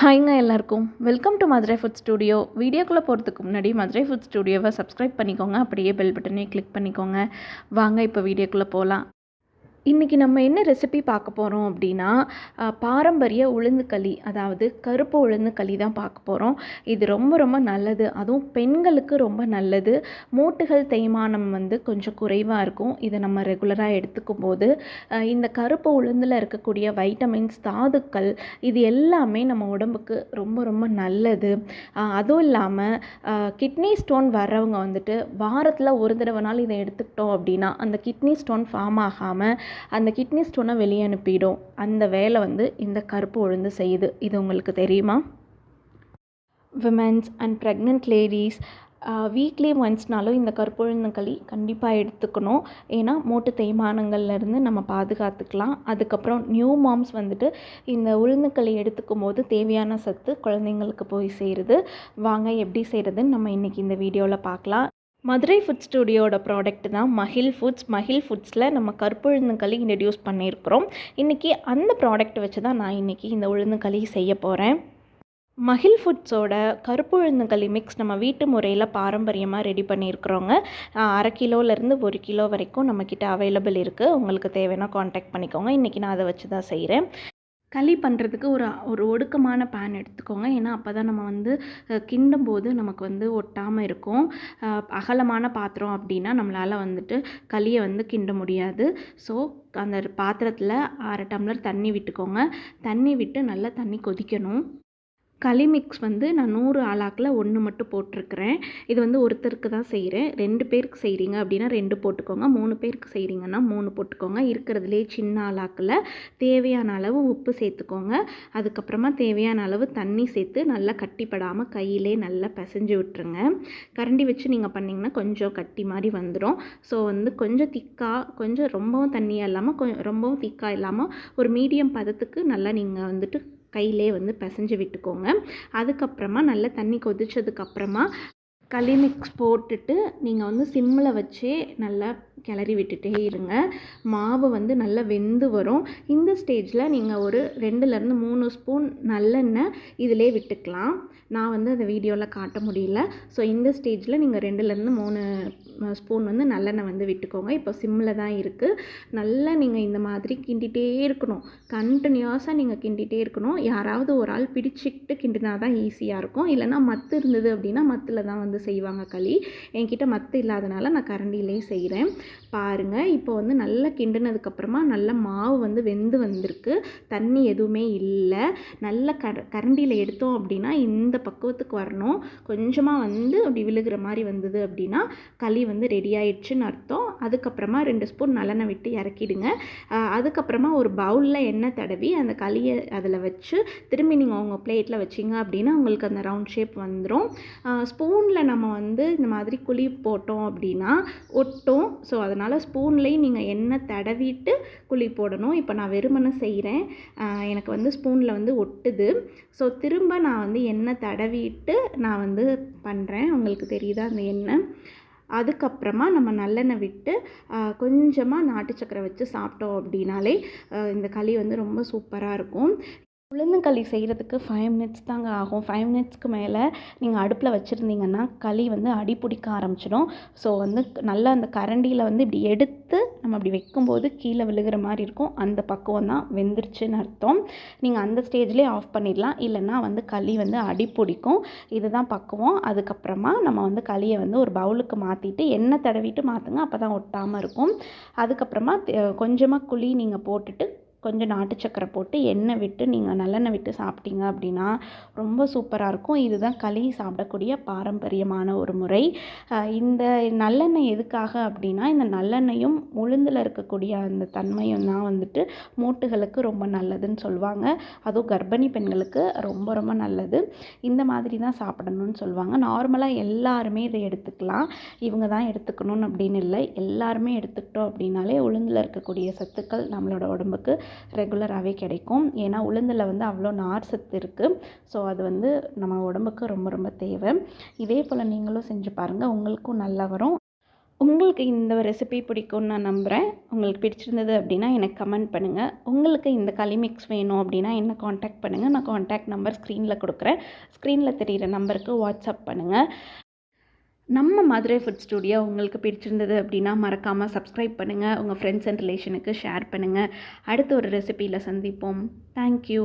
ஹாய்ங்க எல்லாருக்கும். Welcome to Madurai food studio வீடியோக்குள்ளே போகிறதுக்கு முன்னாடி மதுரை ஃபுட் ஸ்டூடியோவை சப்ஸ்கிரைப் பண்ணிக்கோங்க. அப்படியே பெல் பட்டனே கிளிக் பண்ணிக்கோங்க. வாங்க இப்போ வீடியோக்குள்ளே போகலாம் இன்றைக்கி நம்ம என்ன ரெசிபி பார்க்க போகிறோம் அப்படின்னா பாரம்பரிய உளுந்து களி அதாவது கருப்பு உளுந்து களி தான் பார்க்க போகிறோம் இது ரொம்ப ரொம்ப நல்லது. அதுவும் பெண்களுக்கு ரொம்ப நல்லது. மூட்டுகள் தேய்மானம் வந்து கொஞ்சம் குறைவாக இருக்கும். இதை நம்ம ரெகுலராக எடுத்துக்கும் போது இந்த கருப்பு உளுந்தில் இருக்கக்கூடிய வைட்டமின்ஸ் தாதுக்கள் இது எல்லாமே நம்ம உடம்புக்கு ரொம்ப ரொம்ப நல்லது. அதுவும் இல்லாமல் கிட்னி ஸ்டோன் வர்றவங்க வந்துட்டு வாரத்தில் ஒரு தடவைனாலும் இதை எடுத்துக்கிட்டோம் அப்படின்னா அந்த கிட்னி ஸ்டோன் ஃபார்ம் ஆகாமல் அந்த கிட்னி ஸ்டோனை வெளியே அனுப்பிடும். அந்த வேலை வந்து இந்த கருப்பு உளுந்து செய்யுது. இது உங்களுக்கு தெரியுமா? Women's and pregnant ladies weekly ஒன்ஸ்னாலும் இந்த கற்பொழுந்தங்களி கண்டிப்பாக எடுத்துக்கணும். ஏன்னா மூட்டு தேய்மானங்கள்லேருந்து நம்ம பாதுகாத்துக்கலாம். அதுக்கப்புறம் நியூ மாம்ஸ் வந்துட்டு இந்த உளுந்துக்களி எடுத்துக்கும் போது தேவையான சத்து குழந்தைங்களுக்கு போய் சேருது. வாங்க எப்படி செய்கிறதுன்னு நம்ம இன்றைக்கி இந்த வீடியோவில் பார்க்கலாம். மதுரை ஃபுட் ஸ்டுடியோட ப்ராடக்ட் தான் மஹில் ஃபுட்ஸ் மஹில் ஃபுட்ஸில் நம்ம கற்புழுந்துக்களி இன்ட்ரடியூஸ் பண்ணியிருக்கிறோம். இன்றைக்கி அந்த ப்ராடக்ட் வச்சு தான் நான் இன்றைக்கி இந்த உளுந்தங்களி செய்ய போகிறேன் மகில் ஃபுட்ஸோட கருப்பு உளுந்தங்களி மிக்ஸ் நம்ம வீட்டு முறையில் பாரம்பரியமாக ரெடி பண்ணியிருக்கிறோங்க. அரை கிலோலேருந்து ஒரு கிலோ வரைக்கும் நம்மக்கிட்ட அவைலபிள் இருக்குது உங்களுக்கு தேவைன்னா காண்டாக்ட் பண்ணிக்கோங்க. இன்றைக்கி நான் அதை வச்சு தான் செய்கிறேன் களி பண்ணுறதுக்கு ஒரு ஒரு ஒடுக்கமான பேன் எடுத்துக்கோங்க. ஏன்னா அப்போ தான் நம்ம வந்து கிண்டும் போது நமக்கு வந்து ஒட்டாமல் இருக்கும். அகலமான பாத்திரம் அப்படின்னா நம்மளால் வந்துட்டு களியை வந்து கிண்ட முடியாது. ஸோ அந்த பாத்திரத்தில் அரை டம்ளர் தண்ணி விட்டுக்கோங்க. தண்ணி விட்டு நல்லா தண்ணி கொதிக்கணும். களி மிக்ஸ் வந்து நான் நூறு ஆளாக்கில் ஒன்று மட்டும் போட்டிருக்கிறேன். இது வந்து ஒருத்தருக்கு தான் செய்கிறேன் ரெண்டு பேருக்கு செய்கிறீங்க அப்படின்னா ரெண்டு போட்டுக்கோங்க. மூணு பேருக்கு செய்கிறீங்கன்னா மூணு போட்டுக்கோங்க. இருக்கிறதுலே சின்ன ஆளாக்கில் தேவையான அளவு உப்பு சேர்த்துக்கோங்க. அதுக்கப்புறமா தேவையான அளவு தண்ணி சேர்த்து நல்லா கட்டிப்படாமல் கையிலே நல்லா பிசைஞ்சு விட்டுருங்க. கரண்டி வச்சு நீங்கள் பண்ணிங்கன்னா கொஞ்சம் கட்டி மாதிரி வந்துடும் ஸோ வந்து கொஞ்சம் திக்காக கொஞ்சம் ரொம்பவும் தண்ணியாக இல்லாமல் கொ ரொம்பவும் திக்காக இல்லாமல் ஒரு மீடியம் பதத்துக்கு நல்லா நீங்கள் வந்துட்டு கையிலே வந்து பிசைஞ்சு விட்டுக்கோங்க. அதுக்கப்புறமா நல்லா தண்ணி கொதிச்சதுக்கப்புறமா களி மிக்ஸ் போட்டுட்டு நீங்கள் வந்து சிம்மில் வச்சே நல்லா கிளறி விட்டுட்டே இருங்க. மாவு வந்து நல்லா வெந்து வரும். இந்த ஸ்டேஜில் நீங்கள் ஒரு ரெண்டுலேருந்து மூணு ஸ்பூன் நல்லெண்ணெய் இதிலே விட்டுக்கலாம். நான் வந்து அந்த வீடியோவில் காட்ட முடியல. ஸோ இந்த ஸ்டேஜில் நீங்கள் ரெண்டுலேருந்து மூணு ஸ்பூன் வந்து நல்லெண்ணெய் வந்து விட்டுக்கோங்க. இப்போ சிம்மில் தான் இருக்குது நல்லா நீங்கள் இந்த மாதிரி கிண்டிகிட்டே இருக்கணும். கண்டினியூஸாக நீங்கள் கிண்டிகிட்டே இருக்கணும். யாராவது ஒரு ஆள் பிடிச்சிக்கிட்டு கிண்டினா தான் ஈஸியாக இருக்கும். இல்லைன்னா மத்து இருந்தது அப்படின்னா மத்தில் தான் வந்து செய்வாங்க களி. என்கிட்ட மத்து இல்லாதனால நான் கரண்டிலே செய்கிறேன் பாருங்கள் இப்போ வந்து நல்லா கிண்டினதுக்கப்புறமா நல்ல மாவு வந்து வெந்து வந்திருக்கு. தண்ணி எதுவுமே இல்லை. நல்ல கர கரண்டியில் எடுத்தோம் அப்படின்னா இந்த பக்குவத்துக்கு வரணும். கொஞ்சமாக வந்து அப்படி விழுகிற மாதிரி வந்தது அப்படின்னா களி வந்து ரெடி ஆயிடுச்சுன்னு அர்த்தம். அதுக்கப்புறமா ரெண்டு ஸ்பூன் நல்லெண்ணெய் விட்டு இறக்கிடுங்க. அதுக்கப்புறமா ஒரு பவுலில் எண்ணெய் தடவி அந்த களியை அதில் வச்சு திரும்பி நீங்கள் உங்கள் பிளேட்டில் வச்சிங்க அப்படின்னா உங்களுக்கு அந்த ரவுண்ட் ஷேப் வந்துடும் ஸ்பூனில் நம்ம வந்து இந்த மாதிரி குழி போட்டோம் அப்படின்னா ஒட்டும். ஸோ அதனால் ஸ்பூன்லேயும் நீங்கள் எண்ணெய் தடவிட்டு குழி போடணும். இப்போ நான் வெறுமனை செய்கிறேன் எனக்கு வந்து ஸ்பூனில் வந்து ஒட்டுது. ஸோ திரும்ப நான் வந்து எண்ணெய் தடவிட்டு நான் வந்து பண்ணுறேன் உங்களுக்கு தெரியுதா அந்த எண்ணெய்? அதுக்கப்புறமா நம்ம நல்லெண்ணெய் விட்டு கொஞ்சமாக நாட்டு சக்கரை வச்சு சாப்பிட்டோம் அப்படின்னாலே இந்த களி வந்து ரொம்ப சூப்பராக இருக்கும். உளுந்தங்களி செய்கிறதுக்கு ஃபைவ் மினிட்ஸ் தாங்க ஆகும். ஃபைவ் மினிட்ஸ்க்கு மேலே நீங்கள் அடுப்பில் வச்சுருந்தீங்கன்னா களி வந்து அடி பிடிக்க ஆரம்பிச்சிடும். ஸோ வந்து நல்லா அந்த கரண்டியில் வந்து இப்படி எடுத்து நம்ம அப்படி வைக்கும்போது கீழே விழுகிற மாதிரி இருக்கும். அந்த பக்குவம் தான் வெந்துருச்சுன்னு அர்த்தம். நீங்கள் அந்த ஸ்டேஜ்லேயே ஆஃப் பண்ணிடலாம். இல்லைன்னா வந்து களி வந்து அடி பிடிக்கும். இதுதான் பக்குவம். அதுக்கப்புறமா நம்ம வந்து களியை வந்து ஒரு பவுலுக்கு மாற்றிட்டு எண்ணெய் தடவிட்டு மாற்றுங்க அப்போ தான் ஒட்டாமல் இருக்கும். அதுக்கப்புறமா கொஞ்சமாக குழி நீங்கள் போட்டுட்டு கொஞ்சம் நாட்டு சக்கரை போட்டு எண்ணெய் விட்டு நீங்கள் நல்லெண்ணெய் விட்டு சாப்பிட்டீங்க அப்படின்னா ரொம்ப சூப்பராக இருக்கும். இதுதான் களி சாப்பிடக்கூடிய பாரம்பரியமான ஒரு முறை. இந்த நல்லெண்ணெய் எதுக்காக அப்படின்னா இந்த நல்லெண்ணெயும் உளுந்தில் இருக்கக்கூடிய அந்த தன்மையும் தான் வந்துட்டு மூட்டுகளுக்கு ரொம்ப நல்லதுன்னு சொல்லுவாங்க. அதுவும் கர்ப்பிணி பெண்களுக்கு ரொம்ப ரொம்ப நல்லது. இந்த மாதிரி தான் சாப்பிடணும்னு சொல்லுவாங்க. நார்மலாக எல்லாருமே இதை எடுத்துக்கலாம். இவங்க தான் எடுத்துக்கணும்னு அப்படின்னு இல்லை. எல்லாருமே எடுத்துக்கிட்டோம் அப்படின்னாலே உளுந்தில் இருக்கக்கூடிய சத்துக்கள் நம்மளோட உடம்புக்கு ரெகுலராகவே கிடைக்கும். ஏன்னா உளுந்தில் வந்து அவ்வளோ நார் சத்து இருக்குது ஸோ அது வந்து நம்ம உடம்புக்கு ரொம்ப ரொம்ப தேவை. இதே போல் நீங்களும் செஞ்சு பாருங்கள் உங்களுக்கும் நல்லா வரும். உங்களுக்கு இந்த ரெசிபி பிடிக்கும்னு நான் நம்புகிறேன் உங்களுக்கு பிடிச்சிருந்தது அப்படின்னா எனக்கு கமெண்ட் பண்ணுங்கள் உங்களுக்கு இந்த களி மிக்ஸ் வேணும் அப்படின்னா என்ன காண்டாக்ட் பண்ணுங்கள் நான் காண்டாக்ட் நம்பர் ஸ்க்ரீனில் கொடுக்குறேன். ஸ்க்ரீனில் தெரிகிற நம்பருக்கு வாட்ஸ்அப் பண்ணுங்கள் நம்ம மதுரை ஃபுட் ஸ்டுடியோ உங்களுக்கு பிடிச்சிருந்தது அப்படின்னா மறக்காமல் சப்ஸ்கிரைப் பண்ணுங்கள் உங்கள் ஃப்ரெண்ட்ஸ் அண்ட் ரிலேஷனுக்கு ஷேர் பண்ணுங்கள் அடுத்த ஒரு ரெசிபியில் சந்திப்போம். தேங்க்யூ